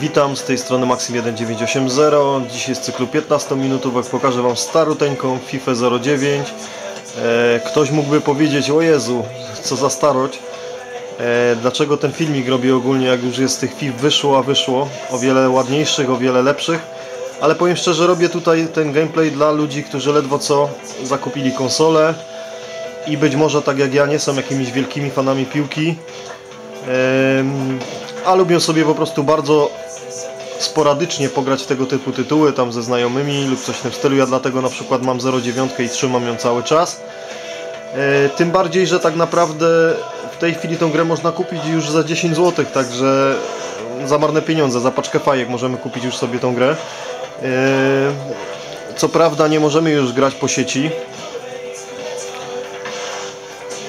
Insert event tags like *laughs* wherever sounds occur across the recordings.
Witam, z tej strony Maxim1980. Dziś jest cyklu 15 minutówek. Pokażę Wam staruteńką FIFA 09. E, ktoś mógłby powiedzieć, o Jezu, co za starość. E, dlaczego ten filmik robię ogólnie, jak już jest tych FIF wyszło, a wyszło. O wiele ładniejszych, o wiele lepszych. Ale powiem szczerze, robię tutaj ten gameplay dla ludzi, którzy ledwo co zakupili konsolę. I być może tak jak ja nie są jakimiś wielkimi fanami piłki. Em, a lubią sobie po prostu bardzo sporadycznie pograć w tego typu tytuły, tam ze znajomymi lub coś w tym stylu. Ja dlatego na przykład mam 0,9 i trzymam ją cały czas. E, tym bardziej, że tak naprawdę w tej chwili tą grę można kupić już za 10 zł, także za marne pieniądze, za paczkę fajek możemy kupić już sobie tą grę. E, co prawda nie możemy już grać po sieci,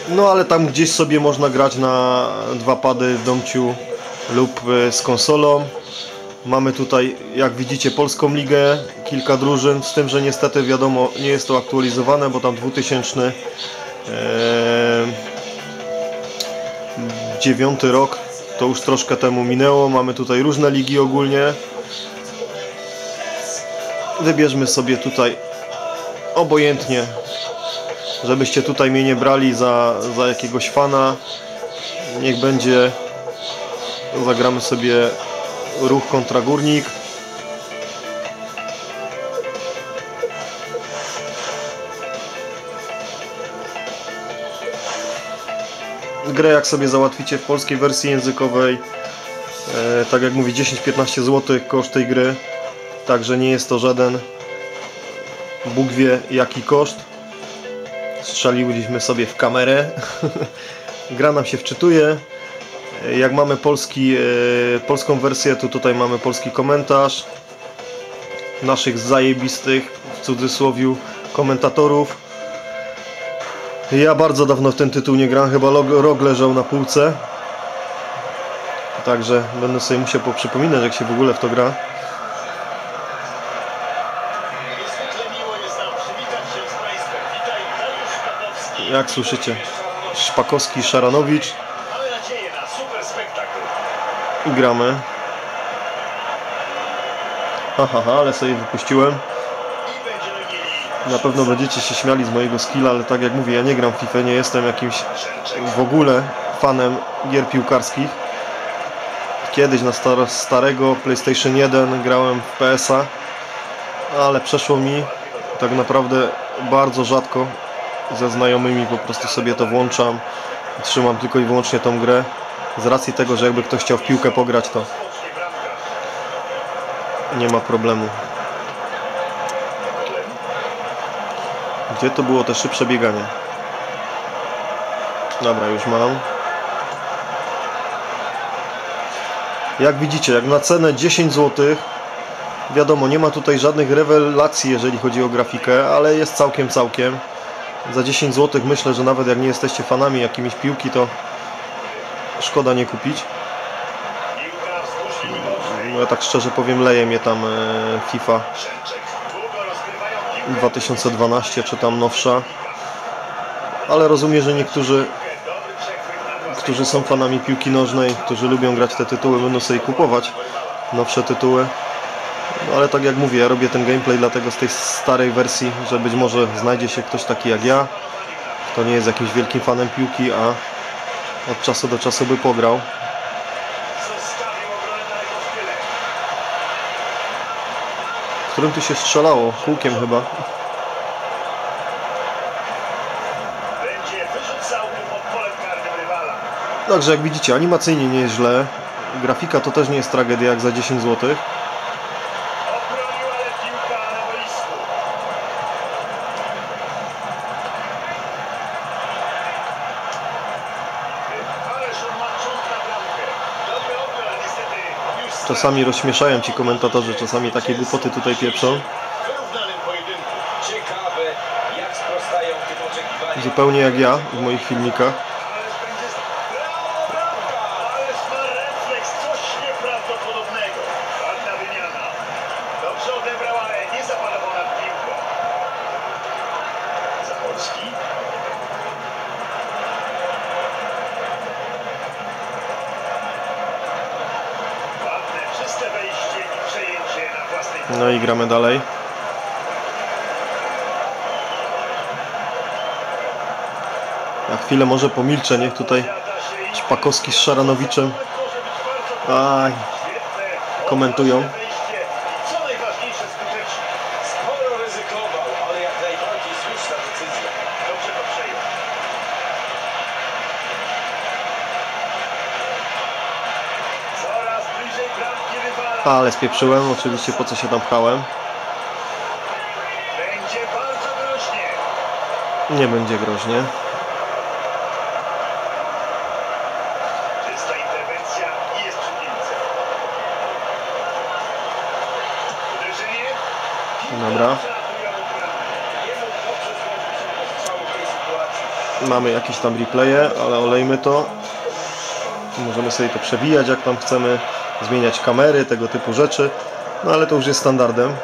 no ale tam gdzieś sobie można grać na dwa pady w domciu lub e, z konsolą. Mamy tutaj, jak widzicie, Polską Ligę, kilka drużyn, z tym, że niestety wiadomo, nie jest to aktualizowane, bo tam 2009 e, rok, to już troszkę temu minęło. Mamy tutaj różne ligi ogólnie. Wybierzmy sobie tutaj obojętnie, żebyście tutaj mnie nie brali za, za jakiegoś fana. Niech będzie, zagramy sobie ruch kontra górnik. Grę jak sobie załatwicie w polskiej wersji językowej, e, tak jak mówi 10-15 zł koszt tej gry, także nie jest to żaden Bóg wie jaki koszt. Strzeliłyśmy sobie w kamerę. *laughs* Gra nam się wczytuje. Jak mamy polski, e, polską wersję, to tutaj mamy polski komentarz naszych zajebistych, w cudzysłowie, komentatorów. Ja bardzo dawno w ten tytuł nie gram, chyba rok leżał na półce. Także będę sobie musiał poprzypominać, jak się w ogóle w to gra. Jak słyszycie, Szpakowski, Szaranowicz. I gramy. Haha, ha, ale sobie wypuściłem. Na pewno będziecie się śmiali z mojego skilla, ale tak jak mówię, ja nie gram w FIFA, nie jestem jakimś w ogóle fanem gier piłkarskich. Kiedyś na star starego PlayStation 1 grałem w PS-a, ale przeszło mi tak naprawdę bardzo rzadko ze znajomymi po prostu sobie to włączam. Trzymam tylko i wyłącznie tą grę z racji tego, że jakby ktoś chciał w piłkę pograć, to nie ma problemu. Gdzie to było te szybsze bieganie? Dobra, już mam. Jak widzicie, jak na cenę 10 zł, wiadomo, nie ma tutaj żadnych rewelacji, jeżeli chodzi o grafikę, ale jest całkiem, całkiem. Za 10 zł myślę, że nawet jak nie jesteście fanami jakimiś piłki, to szkoda nie kupić. No, ja tak szczerze powiem, leje mnie tam e, FIFA 2012 czy tam nowsza. Ale rozumiem, że niektórzy, którzy są fanami piłki nożnej, którzy lubią grać te tytuły, będą sobie kupować nowsze tytuły. No, ale tak jak mówię, ja robię ten gameplay dlatego z tej starej wersji, że być może znajdzie się ktoś taki jak ja, kto nie jest jakimś wielkim fanem piłki, a od czasu do czasu by pograł. Którym tu się strzelało? Kółkiem chyba. Także jak widzicie, animacyjnie nie jest źle. Grafika to też nie jest tragedia jak za 10 zł. Czasami rozśmieszają ci komentatorzy, czasami takie głupoty tutaj pieprzą. Zupełnie jak ja w moich filmikach. No i gramy dalej. Na chwilę może pomilczę, niech tutaj Szpakowski z Szaranowiczem aj, komentują. Ale spieprzyłem, oczywiście po co się tam pchałem. Będzie bardzo groźnie. Nie będzie groźnie. Dobra. Mamy jakieś tam replaye, ale olejmy to. Możemy sobie to przewijać jak tam chcemy, zmieniać kamery, tego typu rzeczy. No ale to już jest standardem.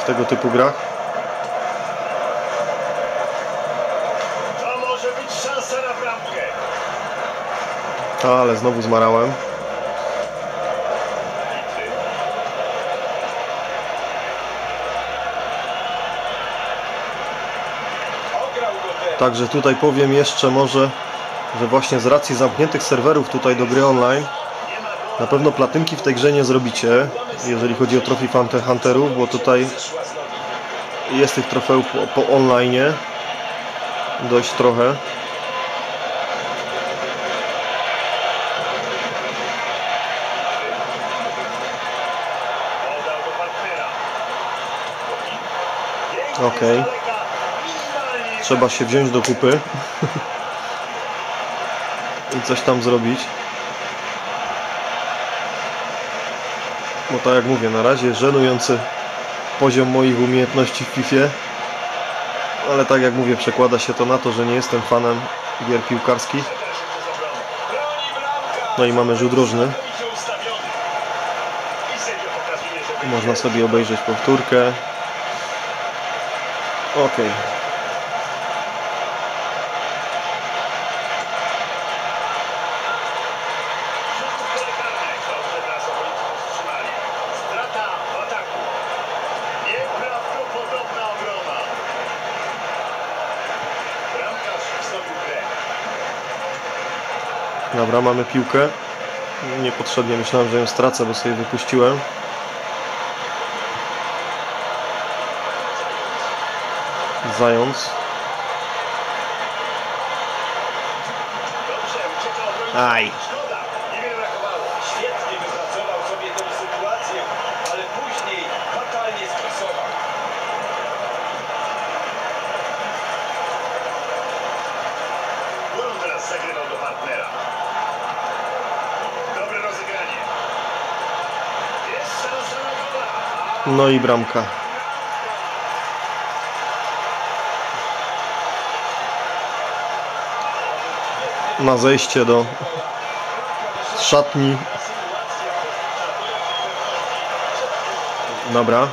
W tego typu grach. To może być szansa na bramkę. Ale znowu zmarałem. Także tutaj powiem jeszcze może, że właśnie z racji zamkniętych serwerów tutaj do gry online na pewno platynki w tej grze nie zrobicie, jeżeli chodzi o Trophy Hunter- Hunterów, bo tutaj jest tych trofeów po, po online dość trochę. Okej. Minimalnie Trzeba się wziąć do kupy i coś tam zrobić. Bo tak jak mówię, na razie żenujący poziom moich umiejętności w FIFA. Ale tak jak mówię, przekłada się to na to, że nie jestem fanem gier piłkarskich. No i mamy rzut będzie Można sobie obejrzeć powtórkę. Ok. rzutów Dobra, mamy piłkę. Niepotrzebnie myślałem, że ją stracę, bo sobie wypuściłem. Zając. Aj. No i bramka. Na zejście do szatni. Dobra.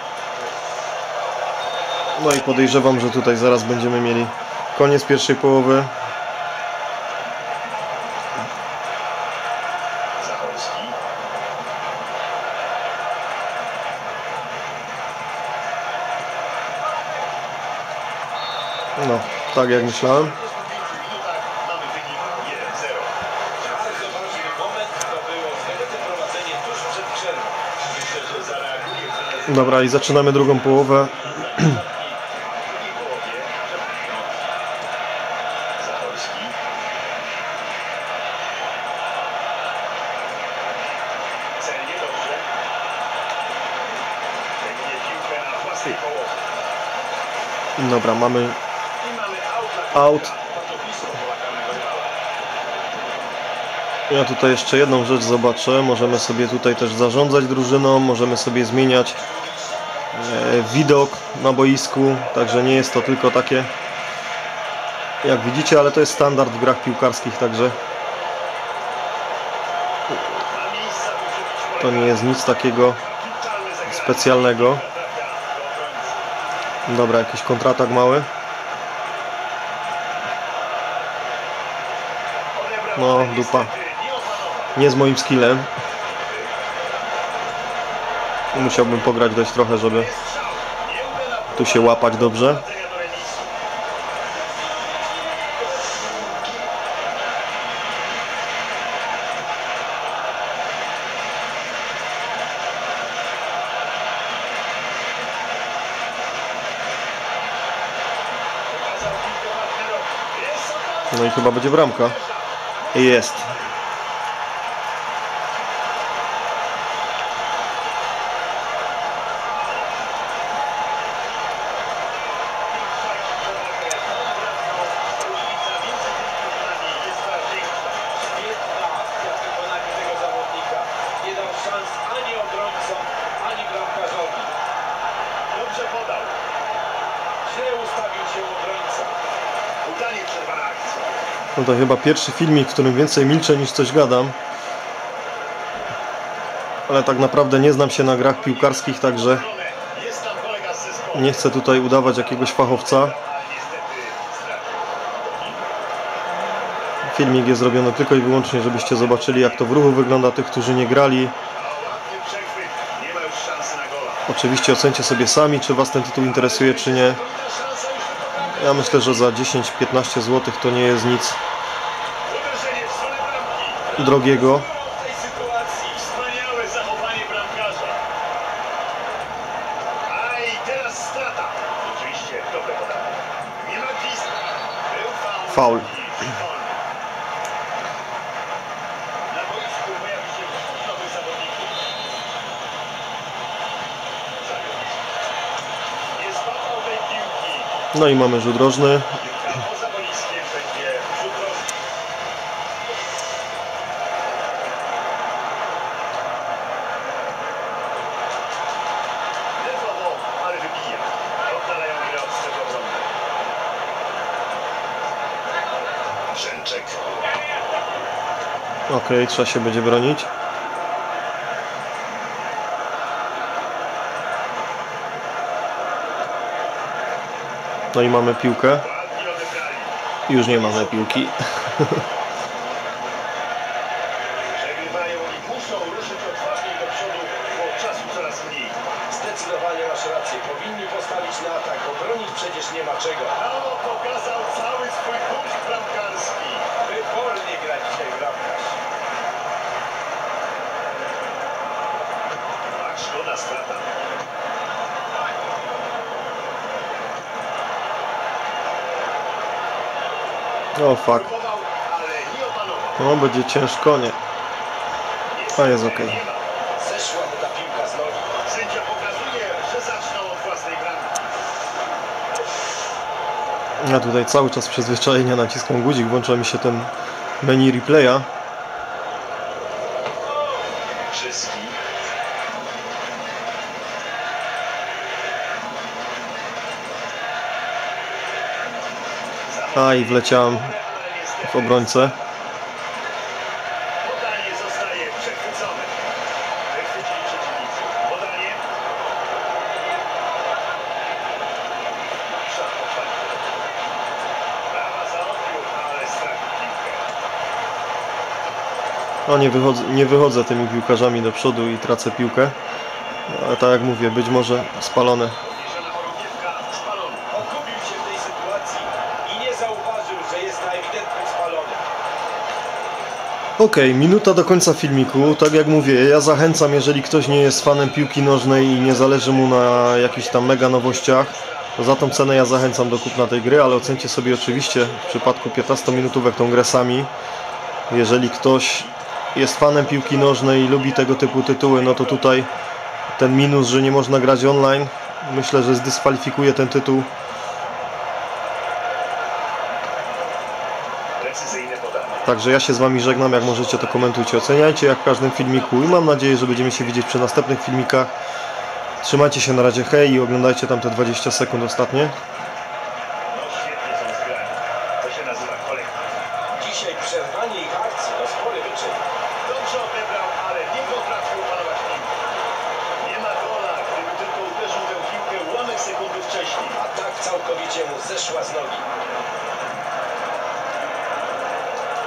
No i podejrzewam, że tutaj zaraz będziemy mieli koniec pierwszej połowy. Myślę, że zareaguje trener Dobra, i zaczynamy drugą połowę. Dobra, mamy rywala. Ja tutaj jeszcze jedną rzecz zobaczę. Możemy sobie tutaj też zarządzać drużyną, możemy sobie zmieniać e, widok na boisku, także nie jest to tylko takie jak widzicie, ale to jest standard w grach piłkarskich, także to nie jest nic takiego specjalnego. Dobra, jakiś kontratak mały. No, dupa. nie z moim skillem. Musiałbym pograć dość trochę, żeby tu się łapać dobrze. No i chyba będzie bramka. Jest. No to chyba pierwszy filmik, w którym więcej milczę niż coś gadam. Ale tak naprawdę nie znam się na grach piłkarskich, także nie chcę tutaj udawać jakiegoś fachowca. Filmik jest zrobiony tylko i wyłącznie, żebyście zobaczyli jak to w ruchu wygląda tych, którzy nie grali. Oczywiście ocencie sobie sami, czy Was ten tytuł interesuje, czy nie. Ja myślę, że za 10-15 zł to nie jest nic drogiego. W No i mamy rzut rożny. Okej, trzeba się będzie bronić. No i mamy piłkę. Już nie mamy piłki. Przecież nie ma czego. No, pokazał cały swój punkt bramkarski. Wybornie gra dzisiaj bramkarz. Tak, szkoda strata. O fuck. No będzie ciężko, nie. A jest okej. Bramki. Ja tutaj cały czas przyzwyczajenia naciskam guzik, włącza mi się ten menu replaya. A i wleciałem w obrońcę. No nie wychodzę, nie wychodzę tymi piłkarzami do przodu i tracę piłkę. Ale tak jak mówię, być może spalone. Podniesiona chorągiewka. Spalony. Pogubił się w tej sytuacji i nie zauważył, że jest na ewidentnym spalony. Okej, minuta do końca filmiku. Tak jak mówię, ja zachęcam, jeżeli ktoś nie jest fanem piłki nożnej i nie zależy mu na jakichś tam mega nowościach, to za tą cenę ja zachęcam do kupna tej gry, ale ocencie sobie oczywiście w przypadku 15-minutówek tą grę sami. Jeżeli ktoś jest fanem piłki nożnej i lubi tego typu tytuły, no to tutaj ten minus, że nie można grać online, myślę, że zdyskwalifikuje ten tytuł. Także ja się z Wami żegnam, jak możecie to komentujcie, oceniajcie jak w każdym filmiku i mam nadzieję, że będziemy się widzieć przy następnych filmikach. Trzymajcie się na razie, hej i oglądajcie tam te 20 sekund ostatnie.